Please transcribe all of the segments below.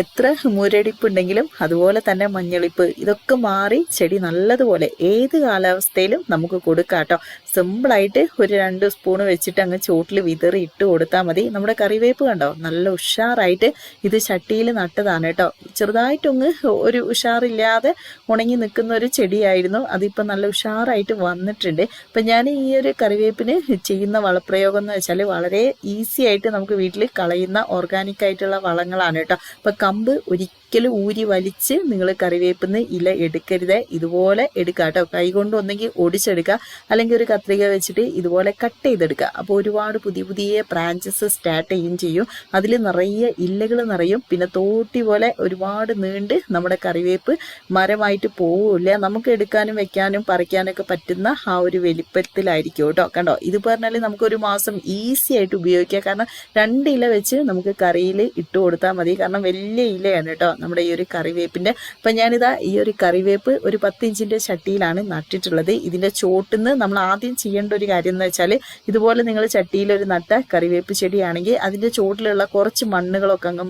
എത്ര മുരടിപ്പുണ്ടെങ്കിലും അതുപോലെ തന്നെ മഞ്ഞളിപ്പ് ഇതൊക്കെ മാറി ചെടി നല്ലതുപോലെ ഏത് കാലാവസ്ഥയിലും നമുക്ക് കൊടുക്കാം കേട്ടോ. സിമ്പിളായിട്ട് ഒരു രണ്ട് സ്പൂൺ വെച്ചിട്ട് അങ്ങ് ചോട്ടിൽ വിതറി ഇട്ട് കൊടുത്താൽ മതി. നമ്മുടെ കറിവേപ്പ് കണ്ടോ? നല്ല ഉഷാറായിട്ട് ഇത് ചട്ടിയിൽ നട്ടതാണ് കേട്ടോ. ചെറുതായിട്ടൊന്ന് ഒരു ഉഷാറില്ലാതെ ഉണങ്ങി നിൽക്കുന്ന ഒരു ചെടിയായിരുന്നു. അതിപ്പോൾ നല്ല ഉഷാറായിട്ട് വന്നിട്ടുണ്ട്. അപ്പം ഞാൻ ഈ ഒരു കറിവേപ്പിന് ചെയ്യുന്ന വളപ്രയോഗം എന്ന് വെച്ചാൽ വളരെ ഈസി ആയിട്ട് നമുക്ക് വീട്ടിൽ കളയുന്ന ഓർഗാനിക് ആയിട്ടുള്ള വളങ്ങളാണ് കേട്ടോ. അപ്പം കമ്പ് ഒരിക്കലും ഊരി വലിച്ച് നിങ്ങൾ കറിവേപ്പിന്ന് ഇല എടുക്കരുത്. ഇതുപോലെ എടുക്കുക കേട്ടോ. കൈകൊണ്ട് ഒന്നെങ്കിൽ ഒടിച്ചെടുക്കുക. അല്ലെങ്കിൽ ഒരു കത്രിക വെച്ചിട്ട് ഇതുപോലെ കട്ട് ചെയ്തെടുക്കുക. അപ്പോൾ ഒരുപാട് പുതിയ പുതിയ ബ്രാഞ്ചസ് സ്റ്റാർട്ട് ചെയ്യും ചെയ്യും. അതിൽ നിറയെ ഇലകൾ നിറയും. പിന്നെ തോട്ടി പോലെ ഒരുപാട് നീണ്ട് നമ്മുടെ കറിവേപ്പ് മരമായിട്ട് പോവില്ല നമുക്ക് എടുക്കാനും വെക്കാനും പറിക്കാനൊക്കെ പറ്റുന്ന ആ ഒരു വലിപ്പത്തിലായിരിക്കും കേട്ടോ. കണ്ടോ? ഇത് പറഞ്ഞാൽ നമുക്കൊരു മാസം ഈസി ആയിട്ട് ഉപയോഗിക്കാം. കാരണം രണ്ട് ഇല വെച്ച് നമുക്ക് കറിയിൽ ഇട്ട് കൊടുത്താൽ മതി. കാരണം വലിയ ഇലയാണ് കേട്ടോ. നമ്മുടെ ഈ ഒരു കറിവേപ്പിന്റെ അപ്പം ഞാനിതാ ഈ ഒരു കറിവേപ്പ് ഒരു പത്ത് ഇഞ്ചിന്റെ ചട്ടിയിലാണ് നട്ടിട്ടുള്ളത്. ഇതിന്റെ ചോട്ടിന്ന് നമ്മൾ ആദ്യം ചെയ്യേണ്ട ഒരു കാര്യം എന്ന് വെച്ചാൽ ഇതുപോലെ നിങ്ങൾ ചട്ടിയിലൊരു നട്ട കറിവേപ്പ് ചെടിയാണെങ്കിൽ അതിന്റെ ചോട്ടിലുള്ള കുറച്ച് മണ്ണുകളൊക്കെ അങ്ങ്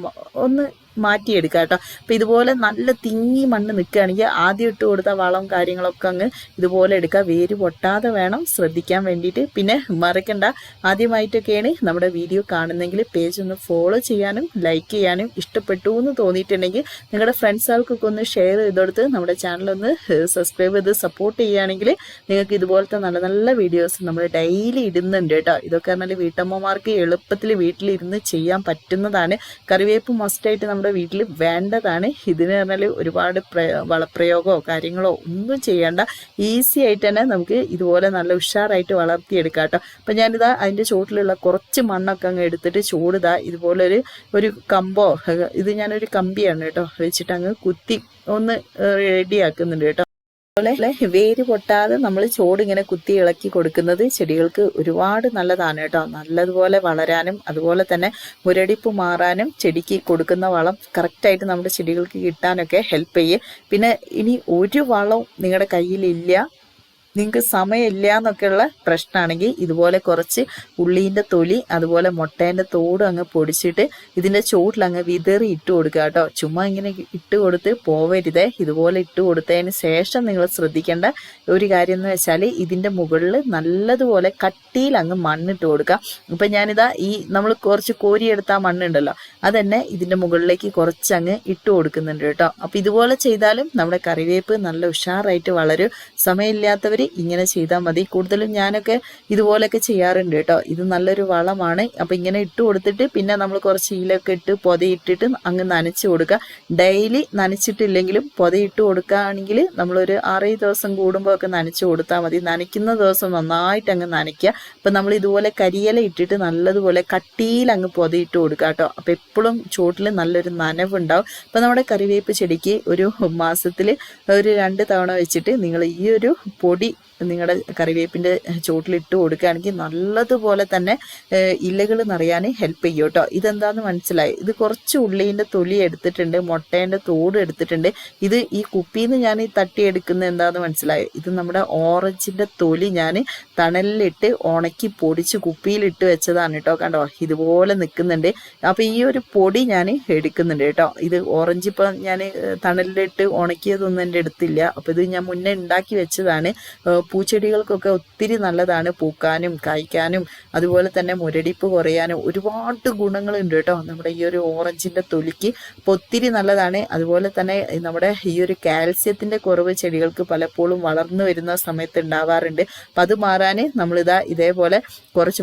ഒന്ന് മാറ്റിയെടുക്കുക കേട്ടോ. അപ്പം ഇതുപോലെ നല്ല തിങ്ങി മണ്ണ് നിൽക്കുകയാണെങ്കിൽ ആദ്യം ഇട്ട് കൊടുത്ത വളം കാര്യങ്ങളൊക്കെ അങ്ങ് ഇതുപോലെ എടുക്കുക. വേര് പൊട്ടാതെ വേണം ശ്രദ്ധിക്കാൻ വേണ്ടിയിട്ട്. പിന്നെ മറക്കണ്ട. ആദ്യമായിട്ടൊക്കെയാണ് നമ്മുടെ വീഡിയോ കാണുന്നെങ്കിൽ പേജ് ഒന്ന് ഫോളോ ചെയ്യാനും ലൈക്ക് ചെയ്യാനും ഇഷ്ടപ്പെട്ടു എന്ന് തോന്നിയിട്ടുണ്ടെങ്കിൽ നിങ്ങളുടെ ഫ്രണ്ട്സുകൾക്കൊക്കെ ഒന്ന് ഷെയർ ചെയ്തെടുത്ത് നമ്മുടെ ചാനൽ ഒന്ന് സബ്സ്ക്രൈബ് ചെയ്ത് സപ്പോർട്ട് ചെയ്യുകയാണെങ്കിൽ നിങ്ങൾക്ക് ഇതുപോലത്തെ നല്ല നല്ല വീഡിയോസ് നമ്മൾ ഡെയിലി ഇടുന്നുണ്ട് കേട്ടോ. ഇതൊക്കെ പറഞ്ഞാൽ വീട്ടമ്മമാർക്ക് എളുപ്പത്തിൽ വീട്ടിലിരുന്ന് ചെയ്യാൻ പറ്റുന്നതാണ്. കറിവേപ്പ് മസ്റ്റായിട്ട് നമ്മുടെ വീട്ടിൽ വേണ്ടതാണ്. ഇതിന് പറഞ്ഞാൽ ഒരുപാട് പ്ര- വളപ്രയോഗമോ കാര്യങ്ങളോ ഒന്നും ചെയ്യേണ്ട. ഈസി ആയിട്ട് തന്നെ നമുക്ക് ഇതുപോലെ നല്ല ഉഷാറായിട്ട് വളർത്തിയെടുക്കാം കേട്ടോ അപ്പം ഞാനിതാ അതിന്റെ ചോട്ടിലുള്ള കുറച്ച് മണ്ണൊക്കെ അങ്ങ് എടുത്തിട്ട് ചൂടിതാ ഇതുപോലെ ഒരു കമ്പോ ഇത് ഞാനൊരു കമ്പിയാണ് കേട്ടോ വെച്ചിട്ട് അങ്ങ് കുത്തി ഒന്ന് റെഡിയാക്കുന്നുണ്ട് കേട്ടോ. അതുപോലെ വേര് പൊട്ടാതെ നമ്മൾ ചോട് ഇങ്ങനെ കുത്തി ഇളക്കി കൊടുക്കുന്നത് ചെടികൾക്ക് ഒരുപാട് നല്ലതാണ് കേട്ടോ. നല്ലതുപോലെ വളരാനും അതുപോലെ തന്നെ മുരടിപ്പ് മാറാനും ചെടിക്ക് കൊടുക്കുന്ന വളം കറക്റ്റായിട്ട് നമ്മുടെ ചെടികൾക്ക് കിട്ടാനൊക്കെ ഹെൽപ്പ് ചെയ്യും. പിന്നെ ഇനി ഒരു വളവും നിങ്ങളുടെ കയ്യിലില്ല. നിങ്ങൾക്ക് സമയമില്ല എന്നൊക്കെയുള്ള പ്രശ്നമാണെങ്കിൽ ഇതുപോലെ കുറച്ച് ഉള്ളീന്റെ തൊലി അതുപോലെ മുട്ടേന്റെ തോട് അങ്ങ് പൊടിച്ചിട്ട് ഇതിന്റെ ചോട്ടിൽ അങ്ങ് വിതറി ഇട്ട് കൊടുക്കുക കേട്ടോ. ചുമ്മാ ഇങ്ങനെ ഇട്ട് കൊടുത്ത് പോവരുതേ. ഇതുപോലെ ഇട്ട് കൊടുത്തതിന് ശേഷം നിങ്ങൾ ശ്രദ്ധിക്കേണ്ട ഒരു കാര്യം എന്ന് വെച്ചാൽ ഇതിന്റെ മുകളിൽ നല്ലതുപോലെ കട്ടിയിൽ അങ്ങ് മണ്ണിട്ട് കൊടുക്കുക. ഇപ്പം ഞാനിതാ ഈ നമ്മൾ കുറച്ച് കോരിയെടുത്ത ആ മണ്ണുണ്ടല്ലോ അതന്നെ ഇതിന്റെ മുകളിലേക്ക് കുറച്ച് അങ്ങ് ഇട്ട് കൊടുക്കുന്നുണ്ട് കേട്ടോ. അപ്പം ഇതുപോലെ ചെയ്താലും നമ്മുടെ കറിവേപ്പ് നല്ല ഉഷാറായിട്ട് വളരും. സമയമില്ലാത്തവർ ഇങ്ങനെ ചെയ്താൽ മതി. കൂടുതലും ഞാനൊക്കെ ഇതുപോലൊക്കെ ചെയ്യാറുണ്ട് കേട്ടോ. ഇത് നല്ലൊരു വളമാണ്. അപ്പം ഇങ്ങനെ ഇട്ട് കൊടുത്തിട്ട് പിന്നെ നമ്മൾ കുറച്ച് ഈലൊക്കെ ഇട്ട് പൊതയിട്ടിട്ട് അങ്ങ് നനച്ച് കൊടുക്കുക ഡെയിലി നനച്ചിട്ടില്ലെങ്കിലും പൊതയിട്ട് കൊടുക്കുകയാണെങ്കിൽ നമ്മളൊരു ആറേഴ് ദിവസം കൂടുമ്പോൾ ഒക്കെ നനച്ച് കൊടുത്താൽ മതി. നനയ്ക്കുന്ന ദിവസം നന്നായിട്ട് അങ്ങ് നനയ്ക്കുക അപ്പം നമ്മൾ ഇതുപോലെ കരിയില ഇട്ടിട്ട് നല്ലതുപോലെ കട്ടിയിൽ അങ്ങ് പൊതയിട്ട് കൊടുക്കുക കേട്ടോ. അപ്പം എപ്പോഴും ചുവട്ടിൽ നല്ലൊരു നനവുണ്ടാവും. അപ്പം നമ്മുടെ കറിവേപ്പ് ചെടിക്ക് ഒരു മാസത്തിൽ ഒരു രണ്ട് തവണ വെച്ചിട്ട് നിങ്ങൾ ഈ ഒരു പൊടി നിങ്ങളുടെ കറിവേപ്പിന്റെ ചുവട്ടിലിട്ട് കൊടുക്കുകയാണെങ്കിൽ നല്ലതുപോലെ തന്നെ ഇലകൾ നിറയാൻ ഹെൽപ്പ് ചെയ്യും കേട്ടോ. ഇതെന്താന്ന് മനസ്സിലായി? ഇത് കുറച്ച് ഉള്ളീന്റെ തൊലി എടുത്തിട്ടുണ്ട് മുട്ടേന്റെ തോട് എടുത്തിട്ടുണ്ട്. ഇത് ഈ കുപ്പിയിൽ നിന്ന് ഞാൻ ഈ തട്ടിയെടുക്കുന്നത് എന്താണെന്ന് മനസ്സിലായി? ഇത് നമ്മുടെ ഓറഞ്ചിന്റെ തൊലി ഞാൻ തണലിലിട്ട് ഉണക്കി പൊടിച്ച് കുപ്പിയിലിട്ട് വെച്ചതാണ് കേട്ടോ. കണ്ടോ? ഇതുപോലെ നിൽക്കുന്നുണ്ട്. അപ്പോൾ ഈ ഒരു പൊടി ഞാൻ എടുക്കുന്നുണ്ട് കേട്ടോ. ഇത് ഓറഞ്ച് ഇപ്പം ഞാൻ തണലിലിട്ട് ഉണക്കിയതൊന്നും എന്റെ അടുത്തില്ല. അപ്പോൾ ഇത് ഞാൻ മുന്നേ ഉണ്ടാക്കി വെച്ചതാണ്. പൂച്ചെടികൾക്കൊക്കെ ഒത്തിരി നല്ലതാണ് പൂക്കാനും കായ്ക്കാനും അതുപോലെ തന്നെ മുരടിപ്പ് കുറയാനും ഒരുപാട് ഗുണങ്ങളുണ്ട് കേട്ടോ. നമ്മുടെ ഈ ഒരു ഓറഞ്ചിന്റെ തൊലിക്ക് അപ്പോൾ ഒത്തിരി നല്ലതാണ്. അതുപോലെ തന്നെ നമ്മുടെ ഈ ഒരു കാൽസ്യത്തിന്റെ കുറവ് ചെടികൾക്ക് പലപ്പോഴും വളർന്നു വരുന്ന സമയത്ത് ഉണ്ടാവാറുണ്ട്. അപ്പം അത് മാറാൻ നമ്മളിതാ ഇതേപോലെ കുറച്ച്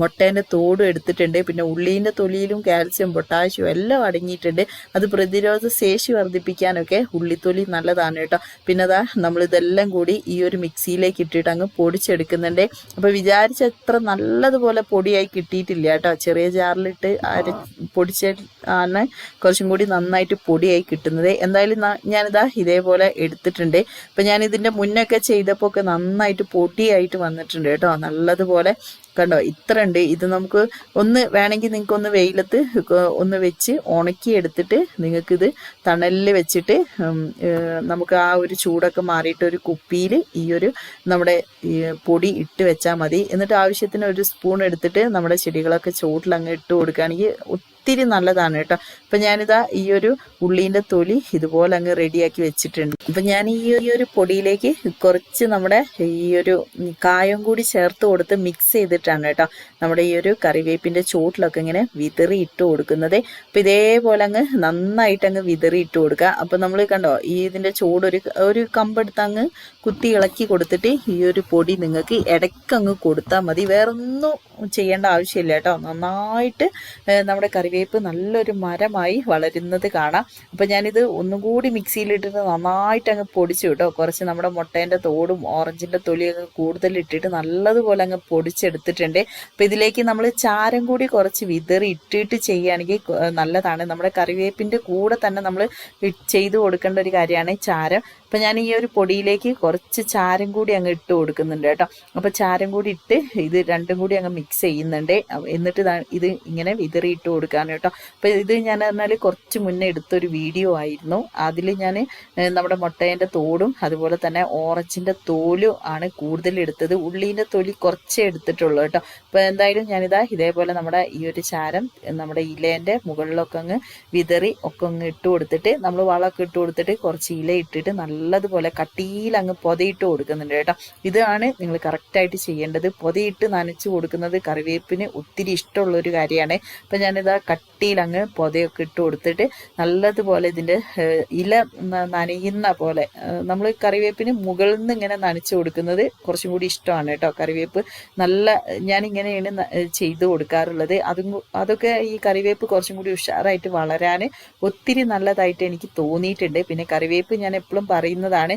മുട്ടേന്റെ തോടും എടുത്തിട്ടുണ്ട്. പിന്നെ ഉള്ളീന്റെ തൊലിയിലും കാൽസ്യം പൊട്ടാഷ്യം എല്ലാം അടങ്ങിയിട്ടുണ്ട്. അത് പ്രതിരോധ ശേഷി വർദ്ധിപ്പിക്കാനൊക്കെ ഉള്ളിത്തൊലി നല്ലതാണ് കേട്ടോ. പിന്നെ അതാ നമ്മളിതെല്ലാം കൂടി ഈ ഒരു മിക്സിയിലേക്ക് ഇട്ടിട്ട് അങ്ങ് പൊടിച്ചെടുക്കുന്നുണ്ട്. അപ്പോൾ വിചാരിച്ച എത്ര നല്ലതുപോലെ പൊടിയായി കിട്ടിയിട്ടില്ല കേട്ടോ. ചെറിയ ജാറിലിട്ട് അര പൊടിച്ച ആണ് കുറച്ചും കൂടി നന്നായിട്ട് പൊടിയായി കിട്ടുന്നത്. എന്തായാലും ഞാനിതാ ഇതേപോലെ എടുത്തിട്ടുണ്ട്. അപ്പം ഞാൻ ഇതിന്റെ മുന്നൊക്കെ ചെയ്തപ്പോൾ ഒക്കെ നന്നായിട്ട് പൊടിയായിട്ട് വന്നിട്ടുണ്ട് കേട്ടോ. നല്ലതുപോലെ കണ്ടോ? ഇത്ര ഉണ്ട് ഇത് നമുക്ക് ഒന്ന് വേണമെങ്കിൽ നിങ്ങൾക്ക് ഒന്ന് വെയിലത്ത് ഒന്ന് വെച്ച് ഉണക്കി എടുത്തിട്ട് നിങ്ങൾക്കിത് തണലിൽ വെച്ചിട്ട് നമുക്ക് ആ ഒരു ചൂടൊക്കെ മാറിയിട്ട് ഒരു കുപ്പിയിൽ ഈ ഒരു നമ്മുടെ പൊടി ഇട്ട് വെച്ചാൽ മതി. എന്നിട്ട് ആവശ്യത്തിന് ഒരു സ്പൂൺ എടുത്തിട്ട് നമ്മുടെ ചെടികളൊക്കെ ചൂട്ടിൽ അങ്ങ് ഇട്ട് കൊടുക്കുകയാണെങ്കിൽ ഒത്തിരി നല്ലതാണ് കേട്ടോ. അപ്പം ഞാനിതാ ഈ ഒരു ഉള്ളീന്റെ തൊലി ഇതുപോലെ അങ്ങ് റെഡിയാക്കി വെച്ചിട്ടുണ്ട്. അപ്പം ഞാൻ ഈ ഒരു പൊടിയിലേക്ക് കുറച്ച് നമ്മുടെ ഈ ഒരു കായം കൂടി ചേർത്ത് കൊടുത്ത് മിക്സ് ചെയ്തിട്ടാണ് കേട്ടോ നമ്മുടെ ഈ ഒരു കറിവേപ്പിന്റെ ചോട്ടിലൊക്കെ ഇങ്ങനെ വിതറി ഇട്ട് കൊടുക്കുന്നത്. അപ്പം ഇതേപോലെ അങ്ങ് നന്നായിട്ട് അങ്ങ് വിതറി ഇട്ട് കൊടുക്കുക. അപ്പം നമ്മൾ കണ്ടോ ഈ ഇതിന്റെ ചൂട് ഒരു ഒരു കമ്പെടുത്ത് അങ്ങ് കുത്തി ഇളക്കി കൊടുത്തിട്ട് ഈ ഒരു പൊടി നിങ്ങൾക്ക് ഇടയ്ക്കങ്ങ് കൊടുത്താൽ മതി. വേറൊന്നും ചെയ്യേണ്ട ആവശ്യമില്ല കേട്ടോ. നന്നായിട്ട് നമ്മുടെ കറിവേപ്പ് നല്ലൊരു മരമായി വളരുന്നത് കാണാം. അപ്പം ഞാനിത് ഒന്നും കൂടി മിക്സിയിലിട്ടിട്ട് നന്നായിട്ട് അങ്ങ് പൊടിച്ചു കേട്ടോ. കുറച്ച് നമ്മുടെ മുട്ടേന്റെ തോടും ഓറഞ്ചിന്റെ തൊലിയൊക്കെ കൂടുതൽ ഇട്ടിട്ട് നല്ലതുപോലെ അങ്ങ് പൊടിച്ചെടുത്തിട്ടുണ്ട്. അപ്പം ഇതിലേക്ക് നമ്മൾ ചാരം കൂടി കുറച്ച് വിതറി ഇട്ടിട്ട് ചെയ്യുകയാണെങ്കിൽ നല്ലതാണ്. നമ്മുടെ കറിവേപ്പിന്റെ കൂടെ തന്നെ നമ്മൾ ചെയ്തു കൊടുക്കേണ്ട ഒരു കാര്യമാണ് ചാരം. അപ്പം ഞാൻ ഈ ഒരു പൊടിയിലേക്ക് കുറച്ച് ചാരം കൂടി അങ്ങ് ഇട്ട് കൊടുക്കുന്നുണ്ട് കേട്ടോ. അപ്പോൾ ചാരം കൂടി ഇട്ട് ഇത് രണ്ടും കൂടി അങ്ങ് മിക്സ് ചെയ്യുന്നുണ്ട്. എന്നിട്ട് ഇത് ഇങ്ങനെ വിതറി ഇട്ട് കൊടുക്കാൻ കേട്ടോ. അപ്പോൾ ഇത് ഞാൻ പറഞ്ഞാൽ കുറച്ച് മുന്നേ എടുത്തൊരു വീഡിയോ ആയിരുന്നു. അതിൽ ഞാൻ നമ്മുടെ മുട്ടേന്റെ തോടും അതുപോലെ തന്നെ ഓറഞ്ചിന്റെ തോലും ആണ് കൂടുതൽ എടുത്തത്. ഉള്ളീന്റെ തൊലി കുറച്ചേ എടുത്തിട്ടുള്ളൂ കേട്ടോ. അപ്പോൾ എന്തായാലും ഞാനിതാ ഇതേപോലെ നമ്മുടെ ഈ ഒരു ചാരം നമ്മുടെ ഇലേന്റെ മുകളിലൊക്കെ അങ്ങ് വിതറി ഒക്കെ അങ്ങ് ഇട്ട് കൊടുത്തിട്ട് നമ്മൾ വളമൊക്കെ ഇട്ട് കൊടുത്തിട്ട് കുറച്ച് ഇല ഇട്ടിട്ട് നല്ലതുപോലെ കട്ടിയിൽ അങ്ങ് പൊതയിട്ട് കൊടുക്കുന്നുണ്ട് കേട്ടോ. ഇതാണ് നിങ്ങൾ കറക്റ്റായിട്ട് ചെയ്യേണ്ടത്. പൊതയിട്ട് നനച്ച് കൊടുക്കുന്നത് കറിവേപ്പിന് ഒത്തിരി ഇഷ്ടമുള്ള ഒരു കാര്യമാണ്. അപ്പം ഞാനിതാ കട്ടിയിൽ അങ്ങ് പൊതയൊക്കെ ഇട്ട് കൊടുത്തിട്ട് നല്ലതുപോലെ ഇതിന്റെ ഇല നനയുന്ന പോലെ നമ്മൾ കറിവേപ്പിന് മുകളിൽ നിന്ന് ഇങ്ങനെ നനച്ച് കൊടുക്കുന്നത് കുറച്ചും കൂടി ഇഷ്ടമാണ് കേട്ടോ കറിവേപ്പ്. നല്ല ഞാനിങ്ങനെയാണ് ചെയ്ത് കൊടുക്കാറുള്ളത്. അതും അതൊക്കെ ഈ കറിവേപ്പ് കുറച്ചും കൂടി ഉഷാറായിട്ട് വളരാൻ ഒത്തിരി നല്ലതായിട്ട് എനിക്ക് തോന്നിയിട്ടുണ്ട്. പിന്നെ കറിവേപ്പ് ഞാൻ എപ്പോഴും പറയുന്നതാണ്.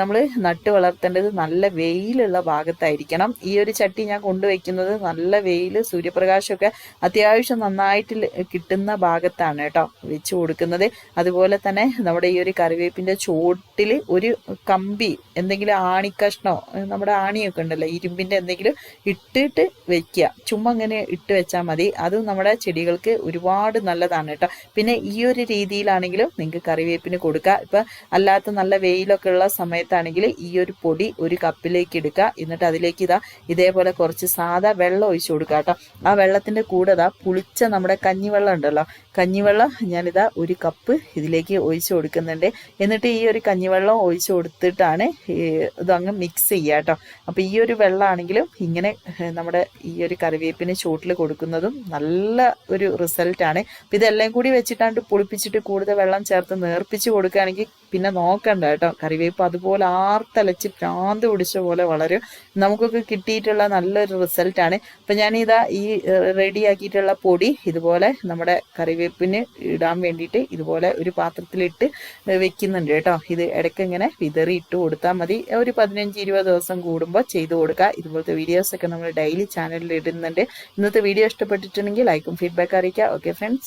നമ്മൾ നട്ട് വളർത്തേണ്ടത് നല്ല വെയിലുള്ള ഭാഗത്തായിരിക്കണം. ഈ ഒരു ചട്ടി ഞാൻ കൊണ്ടുവയ്ക്കുന്നത് നല്ല വെയിൽ സൂര്യപ്രകാശമൊക്കെ അത്യാവശ്യം നന്നായിട്ട് കിട്ടുന്ന ഭാഗത്താണ് കേട്ടോ വെച്ച് കൊടുക്കുന്നത്. അതുപോലെ തന്നെ നമ്മുടെ ഈ ഒരു കറിവേപ്പിന്റെ ചോട്ടിൽ ഒരു കമ്പി എന്തെങ്കിലും ആണിക്കഷ്ണോ നമ്മുടെ ആണിയൊക്കെ ഉണ്ടല്ലോ ഇരുമ്പിന്റെ എന്തെങ്കിലും ഇട്ടിട്ട് വെക്കുക ചുമ്മാ അങ്ങനെ ഇട്ട് വെച്ചാൽ മതി. അത് നമ്മുടെ ചെടികൾക്ക് ഒരുപാട് നല്ലതാണ് കേട്ടോ. പിന്നെ ഈ ഒരു രീതിയിലാണെങ്കിലും നിങ്ങൾക്ക് കറിവേപ്പിന് കൊടുക്കുക ഇപ്പൊ അല്ലാത്ത നല്ല വെയിലൊക്കെ ഉള്ള സമയത്താണെങ്കിൽ ഈ ഒരു പൊടി ഒരു കപ്പിലേക്ക് എടുക്കുക എന്നിട്ട് അതിലേക്ക് ഇതാ ഇതേപോലെ കുറച്ച് സാധാ വെള്ളം ഒഴിച്ചു കൊടുക്കുക കേട്ടോ. ആ വെള്ളത്തിന്റെ കൂടെ ഇതാ പുളിച്ച നമ്മുടെ കഞ്ഞിവെള്ളം ഉണ്ടല്ലോ. കഞ്ഞിവെള്ളം ഞാനിതാ ഒരു കപ്പ് ഇതിലേക്ക് ഒഴിച്ചു കൊടുക്കുന്നുണ്ട്. എന്നിട്ട് ഈ ഒരു കഞ്ഞിവെള്ളം ഒഴിച്ചു കൊടുത്തിട്ടാണ് ഇതങ്ങ് മിക്സ് ചെയ്യുക കേട്ടോ. അപ്പോൾ ഈ ഒരു വെള്ളമാണെങ്കിലും ഇങ്ങനെ നമ്മുടെ ഈ ഒരു കറിവേപ്പിന് ചൂട്ടിൽ കൊടുക്കുന്നതും നല്ല ഒരു റിസൾട്ടാണ് ഇതെല്ലാം കൂടി വെച്ചിട്ടാണ്ട് പുളിപ്പിച്ചിട്ട് കൂടുതൽ വെള്ളം ചേർത്ത് നേർപ്പിച്ച് കൊടുക്കുകയാണെങ്കിൽ പിന്നെ നോക്കണ്ട. കേട്ടോ. കറിവേപ്പ് അതുപോലെ ആർത്തലച്ച് ഭ്രാന്ത് പിടിച്ച പോലെ വളരും. നമുക്കൊക്കെ കിട്ടിയിട്ടുള്ള നല്ലൊരു റിസൾട്ടാണ് അപ്പം ഞാനിതാ ഈ റെഡിയാക്കിയിട്ടുള്ള പൊടി ഇതുപോലെ നമ്മുടെ കറിവേപ്പിന് ഇടാൻ വേണ്ടിയിട്ട് ഇതുപോലെ ഒരു പാത്രത്തിലിട്ട് വെക്കുന്നുണ്ട് കേട്ടോ. ഇത് ഇടയ്ക്ക് ഇങ്ങനെ വിതറി ഇട്ട് കൊടുത്താൽ മതി. ഒരു പതിനഞ്ച് ഇരുപത് ദിവസം കൂടുമ്പോൾ ചെയ്തു കൊടുക്കുക ഇതുപോലത്തെ വീഡിയോസൊക്കെ നമ്മൾ ഡെയിലി ചാനലിൽ ഇടുന്നുണ്ട്. ഇന്നത്തെ വീഡിയോ ഇഷ്ടപ്പെട്ടിട്ടുണ്ടെങ്കിൽ ലൈക്കും ഫീഡ്ബാക്ക് അറിയിക്കുക. Okay friends